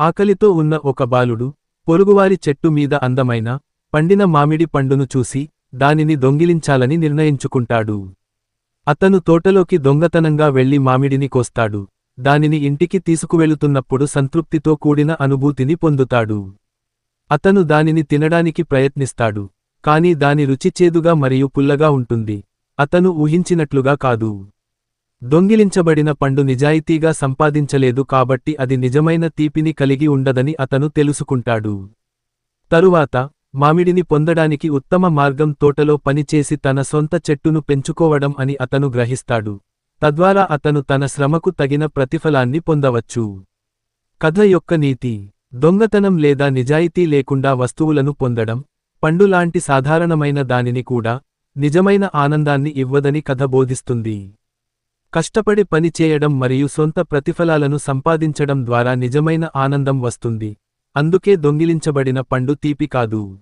ఆకలితో ఉన్న ఒక బాలుడు పొరుగువారి చెట్టు మీద అందమైన పండిన మామిడి పండును చూసి దానిని దొంగిలించాలని నిర్ణయించుకుంటాడు. అతను తోటలోకి దొంగతనంగా వెళ్ళి మామిడిని కోస్తాడు. దానిని ఇంటికి తీసుకువెళుతున్నప్పుడు సంతృప్తితో కూడిన అనుభూతిని పొందుతాడు. అతను దానిని తినడానికి ప్రయత్నిస్తాడు. కాని దాని రుచి చేదుగా మరియు పుల్లగా ఉంటుంది. అతను ఊహించినట్లుగా కాదు. దొంగిలించబడిన పండు నిజాయితీగా సంపాదించలేదు కాబట్టి అది నిజమైన తీపిని కలిగి ఉండదని అతను తెలుసుకుంటాడు. తరువాత మామిడిని పొందడానికి ఉత్తమ మార్గం తోటలో పనిచేసి తన సొంత చెట్టును పెంచుకోవడం అని అతను గ్రహిస్తాడు. తద్వారా అతను తన శ్రమకు తగిన ప్రతిఫలాన్ని పొందవచ్చు. కథ యొక్క నీతి దొంగతనం లేదా నిజాయితీ లేకుండా వస్తువులను పొందడం పండులాంటి సాధారణమైన దానిని కూడా నిజమైన ఆనందాన్ని ఇవ్వదని కథ బోధిస్తుంది. కష్టపడి పని చేయడం మరియు సొంత ప్రతిఫలాలను సంపాదించడం ద్వారా నిజమైన ఆనందం వస్తుంది. అందుకే దొంగిలించబడిన పండు తీపి కాదు.